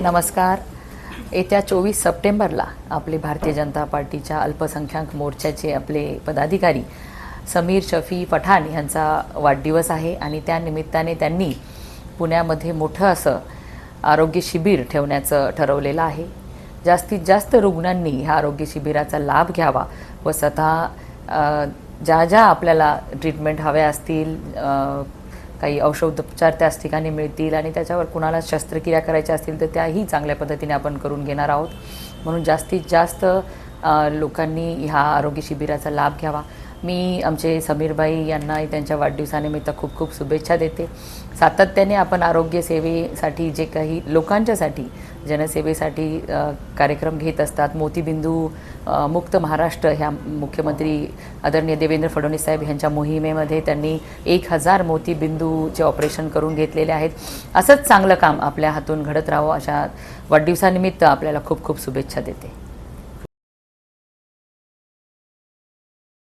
नमस्कार. येत्या चोवीस सप्टेंबरला आपले भारतीय जनता पार्टीच्या अल्पसंख्याक मोर्चाचे आपले पदाधिकारी समीर शफी पठाण यांचा वाढदिवस आहे आणि त्यानिमित्ताने त्यांनी पुण्यामध्ये मोठं असं आरोग्य शिबिर ठेवण्याचं ठरवलेलं आहे. जास्तीत जास्त रुग्णांनी ह्या आरोग्य शिबिराचा लाभ घ्यावा व स्वतः ज्या ज्या आपल्याला ट्रीटमेंट हव्या असतील काही औषधोपचार त्याच ठिकाणी मिळतील आणि त्याच्यावर कुणाला शस्त्रक्रिया करायच्या असतील तर त्याही चांगल्या पद्धतीने आपण करून घेणार आहोत. म्हणून जास्तीत जास्त लोकांनी ह्या आरोग्य शिबिराचा लाभ घ्यावा. मी आमचे समीरबाई यांनाही त्यांच्या वाढदिवसानिमित्त खूप खूप शुभेच्छा देते. सातत्याने आपण आरोग्य सेवेसाठी जे काही लोकांच्यासाठी जनसेवेसाठी कार्यक्रम घेत असतात. मोतीबिंदू मुक्त महाराष्ट्र ह्या मुख्यमंत्री आदरणीय देवेंद्र फडणवीस साहेब ह्यांच्या मोहिमेमध्ये त्यांनी एक हजार मोतीबिंदूचे ऑपरेशन करून घेतलेले आहेत. असंच चांगलं काम आपल्या हातून घडत राहावं अशा वाढदिवसानिमित्त आपल्याला खूप खूप शुभेच्छा देते.